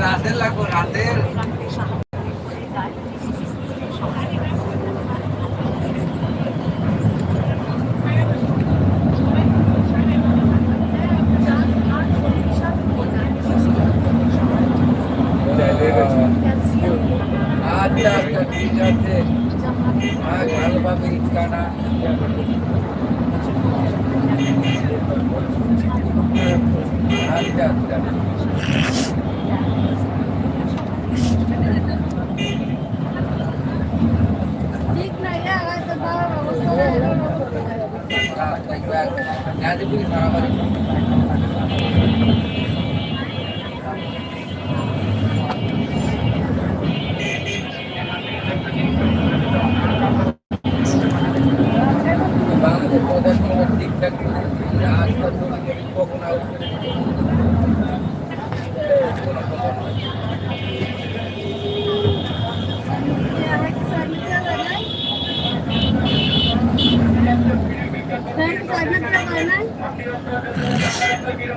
রাতের লাগবো আচ্ছা আচ্ছা আচ্ছা আচ্ছা ইয়া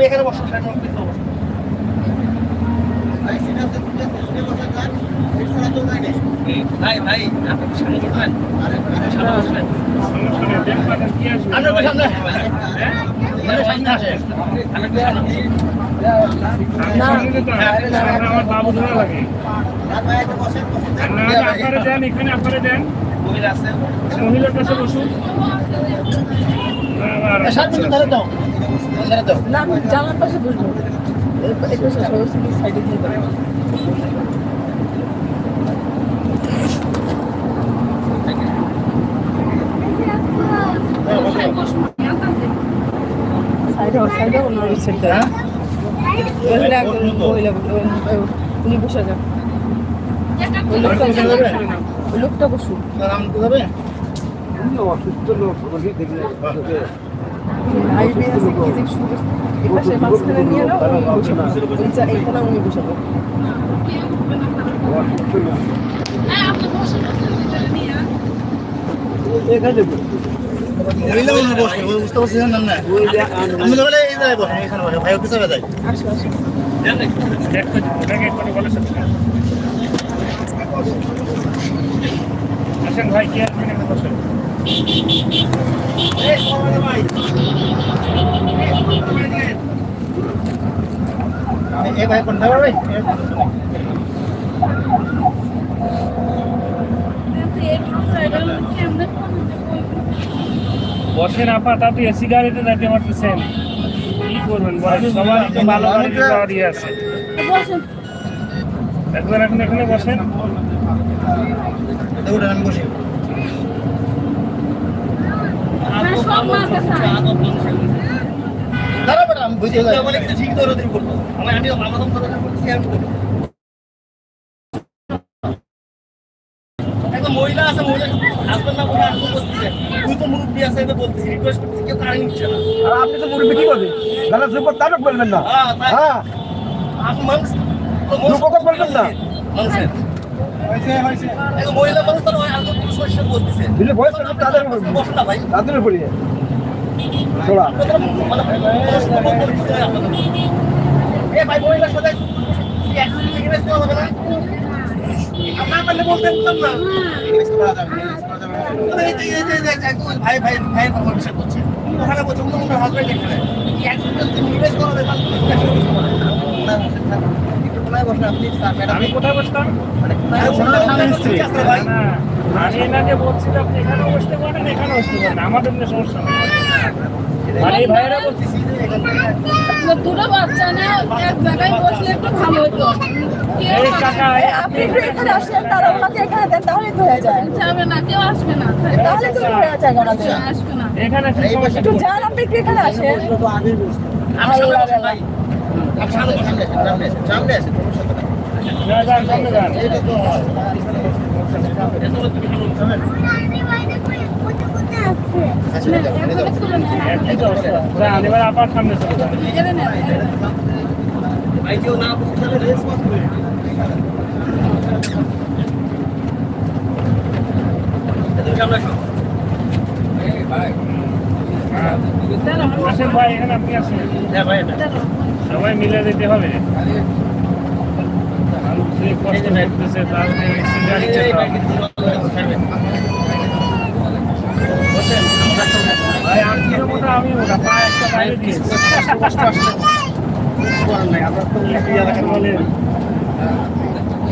তুমি এখানে বসো ভাই ভাই আপনি সামনে করবেন আপনার সামনে সামনে আসে আমার বাবু ধরা লাগে আপনারা দেন এখানে আপনারা দেন মহিলার কাছে বসুন আবার সাত মিনিট ধরে দাও। ধরে দাও। না আমি জানার পাশে বসবো। একটু সরস্বতী সাইডে দিয়ে দেবো সাইডে সাইডে অন্য সাইডে হ্যাঁ? উনি বসে যান ওই লোকটা বসুন অসুস্থ লোক বসে ওই যা এখানে বসে। মহিলা মনে বসে ওই বুঝতে পারছি না না। আমি তো বলে এই জায়গায় বসে এখানে বসে ভাই অফিসে আসেন ভাই কি আসবেন এখানে এই ভাই বসেন আপা তা তো এসি গাড়িতে যাইতে পারতেছেন। কি করবেন সবারই তো ভালো গাড়ি গাড়ি আছে। একবার এখন এখানে বসেন। বসি। মহিলা আছে মহিলা হাজবেন্ড না বলে আটকে বসতেছে তুই তো মুরব্বী আছে এটা বলতেছি রিকোয়েস্ট করতেছি কেউ কারে নিচ্ছে না। আর আপনি তো মুরব্বী কি করবেন যারা যুবক তারক বলবেন না? হ্যাঁ হ্যাঁ। আপনি মানুষ যুবকও বলবেন না? মানুষের। মহিলা মানুষ পুরুষ বসতেছে বসে ভাই তাদের এ ভাই মহিলার সাথে আপনার পারলে না? ভাই ভাই ভাইয়ের কথা বিশ্বাস করছে। ওখানে বলছে অন্য অন্য হাজবেন্ড এখানে কি অ্যাক্সিডেন্ট রিকোয়েস্ট করা যাবে আমি কোথায় বসতাম? ভাই। আমি এনাকে বলছি যে আপনি এখানে বসতে পারেন এখানে বসতে পারেন। আমাদের কোনো সমস্যা নেই। মানে এই বলতেছি যে এখান থেকে তো দুটো বাচ্চা না এক জায়গায় বসলে একটু ভালো হতো। কে এই কাকা আপনি একটু এখানে আসেন তারা ওনাকে এখানে দেন তাহলেই তো হয়ে যায়। যাবে না কেউ আসবে না। তাহলে তো হয়ে যায় ওনাকে আসবে না। এখানে একটু যান আপনি একটু এখানে আসেন? আমি সামনে এবার আবার সামনে চলে যান। ভাই কেউ না বসে তাহলে রেস করবে তুমি সামনে আসো এখানে আপনি আসেন সবাই মিলে যেতে হবে। কষ্ট করতেছে তাহলে ভাই মোটা আমি মোটা একটা বাইরে দিয়েছি বলে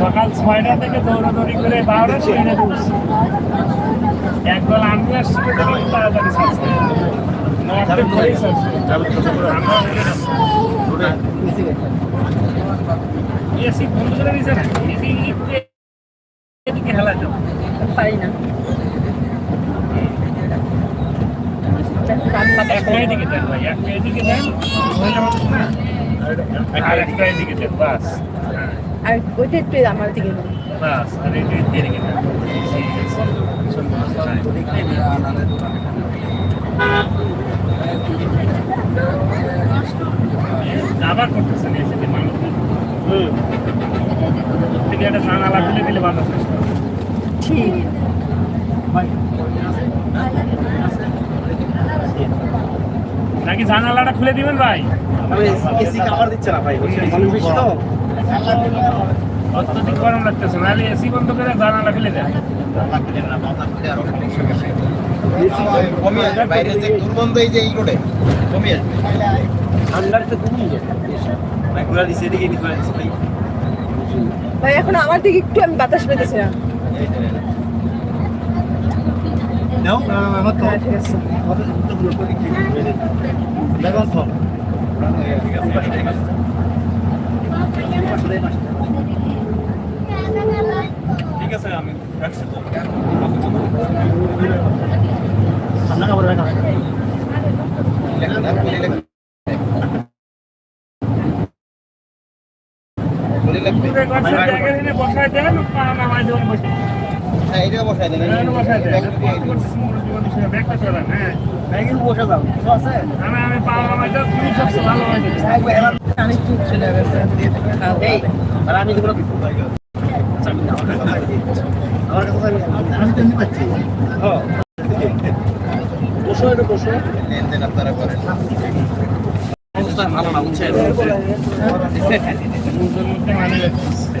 সকাল ছয়টা থেকে দৌড়াদৌড়ি করে বারোটা ট্রেনে ঢুকছি একবার আমি আসছি তাড়াতাড়ি এসি বন্ধ করে দিয়েছে না এসি এদিকে হেলা যাও পারি না একটা এদিকে দেন ভাই একটা এদিকে দেন না আর একটা এদিকে দেন বাস আর ওইটা একটু আমার দিকে। বাস আর এটা এদিকে দেন আবার করতেছেন এসে মানুষ থেকে একটা জানালা খুলে দিলে ভালো ঠিক নাকি জানালাটা খুলে দিবেন ভাই? এসি কাভার দিচ্ছে না ভাই বেশি তো। অত্যধিক গরম লাগতেছে নাহলে এসি বন্ধ করে জানালা খুলে দেন। কমে বাইরে যে দুর্গন্ধ এই যে এই রোডে। কমে আসবে ঠান্ডার তো কমে যাবে ভাই ঘোরা দিছে এদিকে এদিকে ঘোরা দিছে ভাই। ভাই এখন আমার দিকে একটু আমি বাতাস পেতেছি না দেখো তো ঠিক আছে আমি রাখছি তো ঠান্ডা খাবার রাখা দূরে গেছে, জায়গা এনে বসায় দেন, পা নামায় দেবেন বসে। হ্যাঁ এটা বসাই দেন এখানে বসায় দেন। ব্যাগটা সরান, হ্যাঁ। বসে যাও আছে আমি আমি পা নামায় দেব, তুমি সবচেয়ে ভালো হয় দেবে। অনেক চুপ চলে গেছে এই আর আমি যেগুলো আমার কাছে আমি তো নিতে পারছি হ্যাঁ বসো এটা বসো লেনদেন আপনারা করেন। ভালো না বুঝছেন মুখের মধ্যে মানে যাচ্ছে।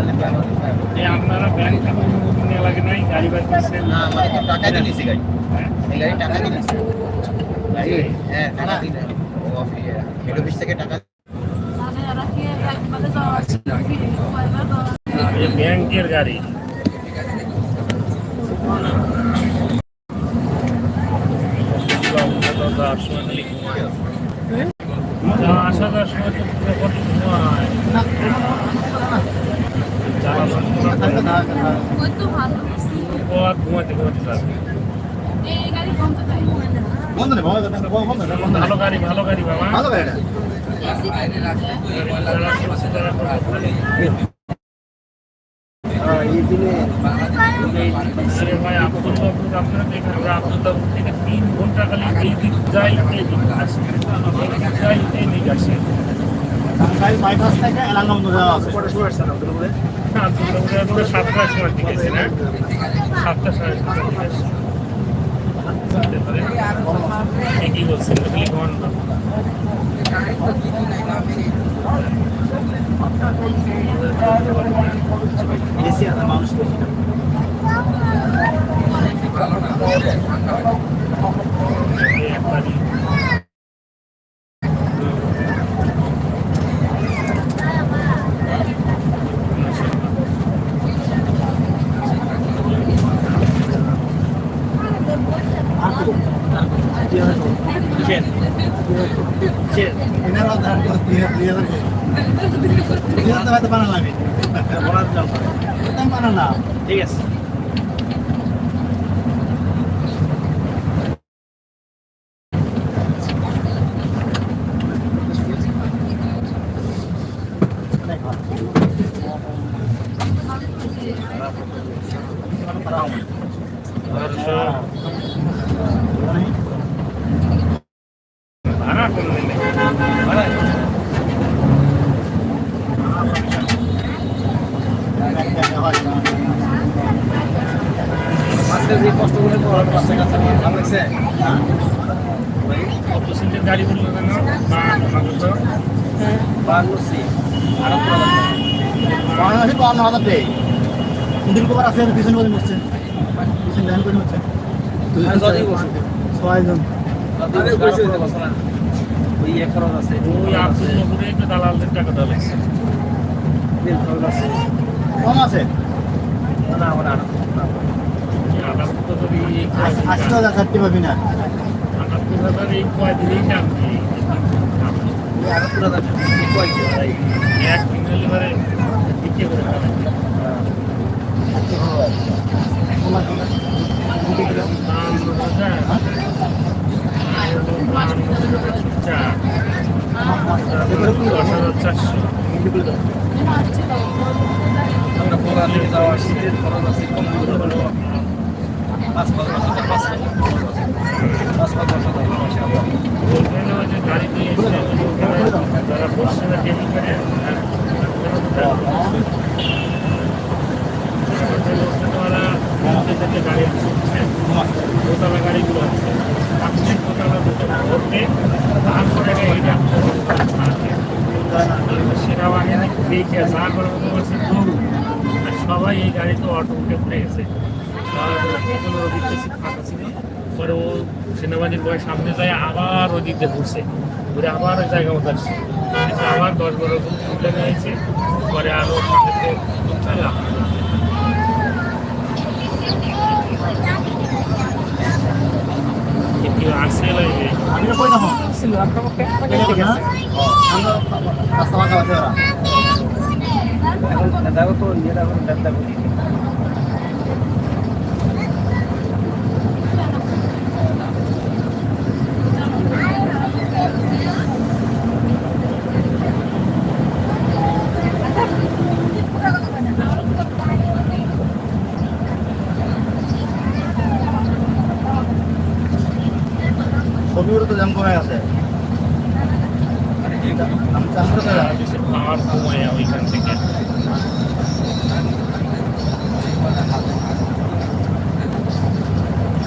আপনারা ব্যাংক থেকে অনুমতি লাগে নাই গাড়ি বার করছেন না আমাদের তো টাকা দিয়ে দিছি গাড়ি। এই গাড়ি টাকা দিয়ে দিছি গাড়ি? হ্যাঁ টাকা দিয়ে দেয়। ও হেড অফিস থেকে টাকা ব্যাংকের গাড়ি। আসা যাওয়ার সময় তো ভালো গাড়ি ভালো গাড়ি বাবা ভালো থেকে তিন ঘণ্টা খালি এই দিক যাই, এই দিক আসে। যাই আসে। বাইপাস থেকে এলাঙ্গা যাওয়া আছে। না, সাতটার সময় দিকে গেছে না? সাতটা সাড়ে সাতটার পারেন? ঠিকই বলছেন আছে মানুষ এই একবারই ঠিক আছে ভাড়া করে নিলে আজকে যে কষ্ট করে পড়ানো বাচ্চা কাচ্চা নিয়ে ভালো লাগছে কত সিটের গাড়ি বলল কেন বা আমাকে তো বাংলো সি আর বাংলাদেশে তো আমরা হাজার দেই দিন কবার আছে পিছনে বলে বসছে পিছনে লাইন করে হচ্ছে। ছয়জন ওই এক খরচ আছে ওই আব্দুল বাবুরে একটু টাকা দেওয়া লাগছে কম আছে? হাজার থাকতে পারবি না। আটাত্তর হাজার এই কয়দিনই এক করে ফেলে। বাহান্ন হাজার চারশো আমরা কোরআন দিকে যাওয়া শীতের খরচ আছে কম পাঁচ পাঁচ বছর পাঁচ পাঁচ পাঁচ বছর মাসে ওখানে ওই যে গাড়ি দিয়ে এসে ওখানে যারা বসছে না ডেলি করে ওরা মধ্যে থেকে গাড়ি ছুটছে দোতলা গাড়িগুলো হচ্ছে আপনি দোতলা দোতলা ধরতে তারপরে এটা দেখে যা করে মতো বলছে দৌড় আর সবাই এই গাড়িতে অটো উঠে পড়ে গেছে সিট ফাঁকা ছিল পরে ও সেনাবাহিনীর বয় সামনে যায় আবার ওই দিক দিয়ে ঘুরছে ঘুরে আবার ওই জায়গা মতো আসছে আবার দশ বারো তুলে নিয়েছে পরে আরও সামনে থেকে আসছে। একটু আসছে লাগবে আমি কই না ছিল আপনার পক্ষে আমরা রাস্তা ফাঁকা আছে ওরা এখন দেখো তো ইয়েটা এখন দেখতে করি ছবিগুলো তো জ্যাম কমে গেছে আমি চান্দ্র পাওয়ার কমায় ওইখান থেকে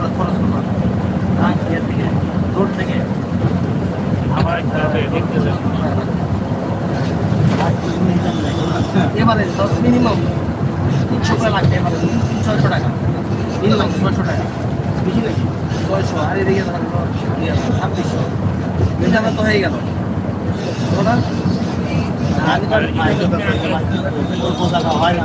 খরচ খরচ করলাম ইয়ে থেকে রোড থেকে আমার এবারে দশ মিনিমাম। তিনশো করে লাগবে এবারে ছয়শো টাকা মিনিমাম ছয়শো টাকা বেশি নাকি ছয়শো আর এদিকে ছাব্বিশশো এটা আমার তো হয়ে গেল ওটা আমি হয় না,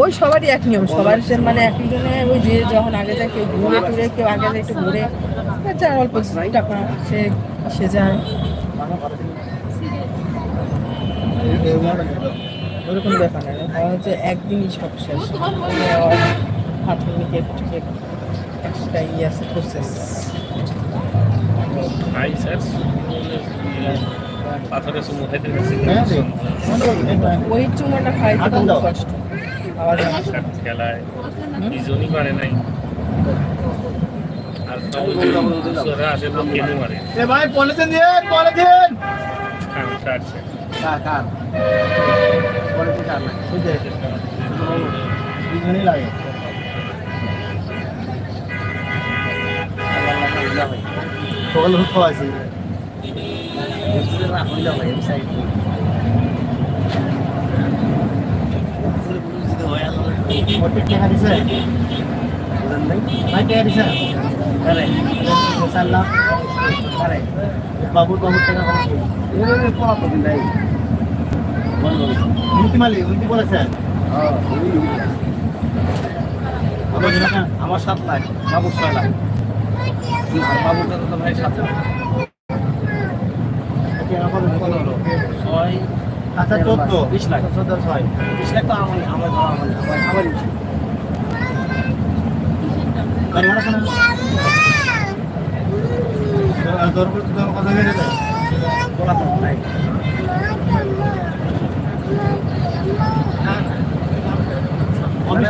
ওই সবারই এক নিয়ম সবার সে মানে একজনে ওই যে যখন আগে যায় কেউ ঘুরে টুরে কেউ আগে যায় একটু ঘুরে। যা অল্প টাকা সে সে যায়। ওরকম ব্যাপার না হয় হচ্ছে একদিনই সব শেষ। হাত মিকে একটা ইয়ে আছে প্রসেস হাই স্যার পাথরে সুমো খাইতে গেছি। হ্যাঁ। ওই চুমাটা খাইতে হাঁটুন খুব কষ্ট। আবার খেলায় দুজনই পারে নাই। আর সবুজ আসে তো কেনে মারে। এ ভাই পলিথিন দিয়ে পলিথিন! দুজনই লাগে। সকালে দুধ খাওয়াইছি বাবুর বাবুর টাকা কম পড়া তো দিন নাই উনতি মালি উনতি বলেছেন আমার সাত লাখ, বাবুর ছয় লাখ। বাবুরটা ভাই সাত লাখ। ছয় আচ্ছা চোদ্দ। বিশ লাখ। চোদ্দ ছয়। বিশ লাখ তো আমার আমার আমার আমার মানে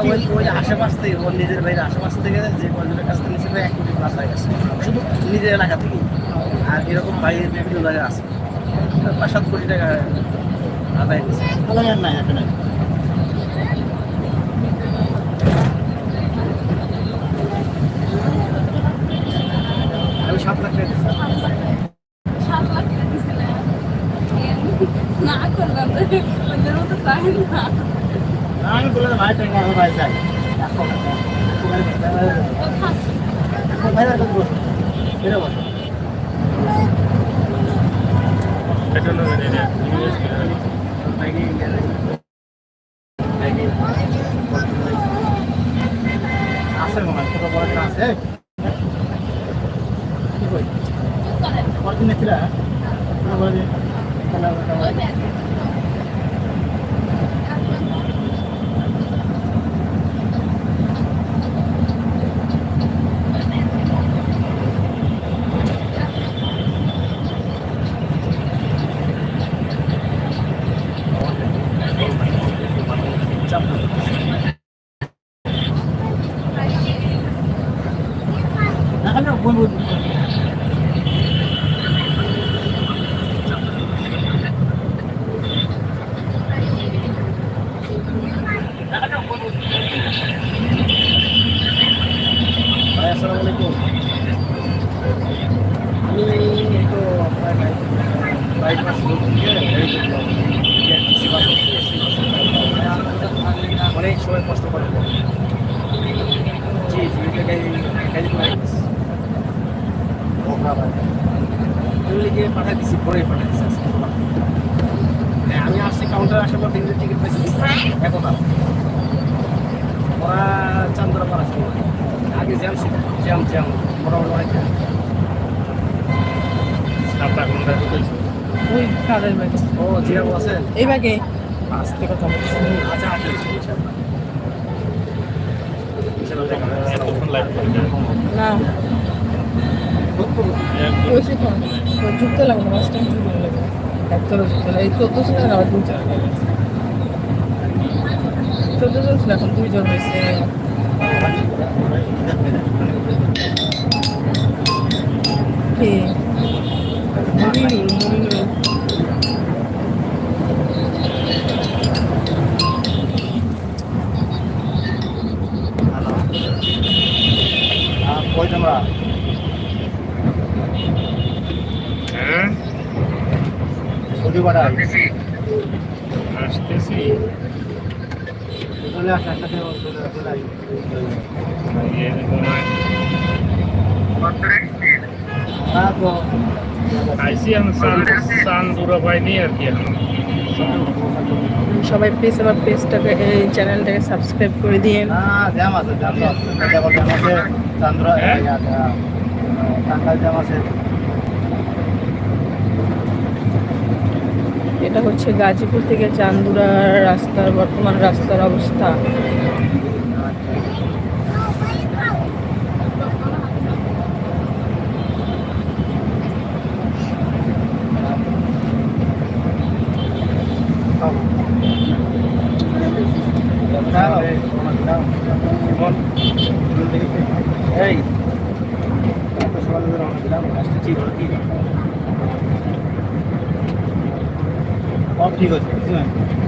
আশেপাশ থেকে ওর নিজের বাইরে আশেপাশ থেকে যে কয়জনের কাছ থেকে নিচে এক কোটি প্লাস হয়ে গেছে। শুধু নিজের এলাকা থেকে আর এরকম বাইরে বিভিন্ন জায়গায় আছে। পাঁচ সাত কোটি টাকা আদায় দিচ্ছে না এত নাই আমি সাত লাখ না করলাম। আমি বললাম ভাই টাকা ভাই চাই ভাই বেরো বল এটা হলো এটা আছে মনে হয় ছোট বড় একটা আছে কি কই কতদিন ছিল বলে দিন ওই ব্যাগ না বল বল ভাই আসসালামু আলাইকুম আমি এই তো আপনার বাইক পাস থেকে এই তো সেবা করছি অনেক সময় কষ্ট করার পর জি জি এটা গাড়ি গাড়ি করে লিগে পাঠাই দিছি পরে পাঠাই দিছি আজকে। হ্যাঁ, আমি আসছি কাউন্টার আসার পর তিনটে টিকিট পাইছি একতা ওরা চান্দরা পাড়া ছিল আগে জ্যাম জ্যাম মোটামুটি অনেক জ্যাম সাত আট ঘণ্টা ঢুকেছে। ওই কাদের ব্যাগে ও জিরাবো আছে? এই ব্যাগে আসতে কথা বলছি আচ্ছা আছে এতক্ষণ লাইভ করবে না যুক্ত লাগবে না ফার্স্ট টাইম যুক্ত লাগবে একতলা যুক্ত লাগে এই চোদ্দ ছিল না আবার দুই জন চোদ্দ জন ছিল এখন দুইজন হয়েছে। কে মনিরুল মনিরুল কই তোমরা হ্যাঁ ছুটি কটা আসতেছি চলে আসো একটা চলে চলে আসো এই যে তোমার হ্যাঁ তো আইসি আমি চান- চান্দুরা পাইনি আর কি সবাই প্লিজ আমার পেজটাকে এই চ্যানেলটাকে সাবস্ক্রাইব করে দিন না জ্যাম আছে জ্যাম আছে। চন্দ্র হ্যাঁ? আছে। এটা হচ্ছে গাজীপুর থেকে চান্দুরা রাস্তার বর্তমান রাস্তার অবস্থা এই এত সকালে রওনা দিলাম আসতেছি ধরো কি সব ঠিক আছে কিছু